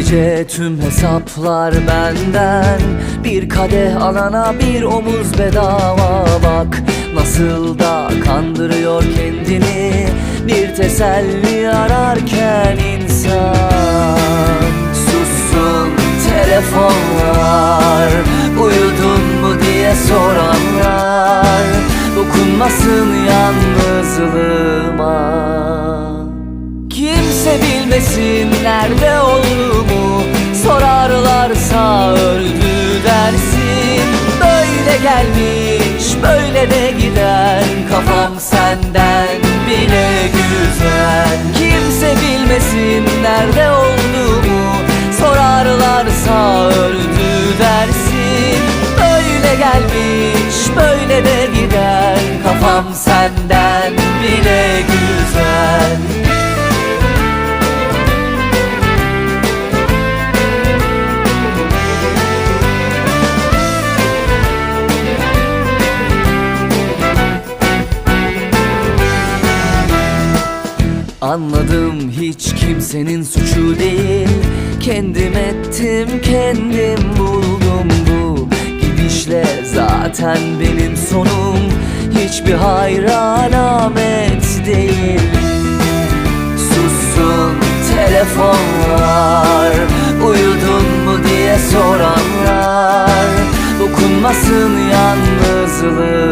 gece tüm hesaplar benden. Bir kadeh alana bir omuz bedava. Bak Nasıl da kandırıyor kendini. Bir teselli ararken insan Kimse bilmesin nerede olduğumu Sorarlarsa öldü dersin. Böyle gelmiş böyle de gider Kafam senden bile güzel. Kimse bilmesin nerede olduğumu Sorarlarsa öldü dersin. Böyle gelmiş böyle de gider Kafam senden bile güzel Anladım hiç kimsenin suçu değil. Kendim ettim kendim buldum bu Gidişle. Zaten benim sonum Hiçbir hayra alamet değil. Sussun telefonlar Uyudun mu diye soranlar. Dokunmasın yalnızlığıma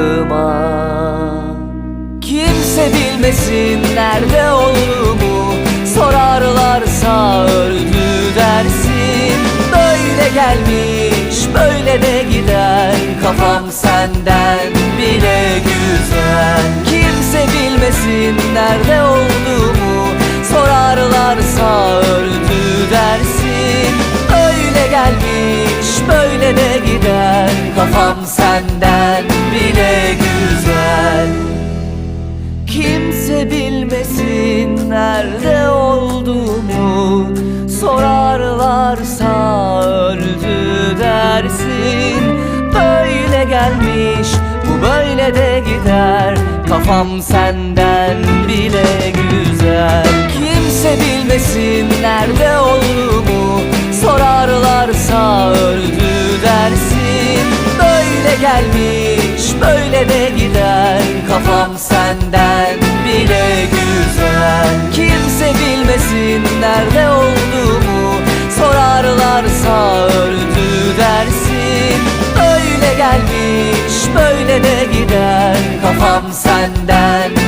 Kimse bilmesin nerede olduğumu Sorarlarsa öldü dersin. Böyle gelmiş böyle de gider Kafam senden bile güzel. Kimse bilmesin nerede olduğumu Sorarlarsa öldü dersin. Öyle gelmiş böyle de gider Kafam senden nerede olduğumu Sorarlarsa öldü dersin. Böyle gelmiş bu böyle de gider. Kafam senden bile güzel. Kimse bilmesin nerede olduğumu Sorarlarsa öldü dersin. Böyle gelmiş böyle de gider gelmiş böyle de gider Kafam senden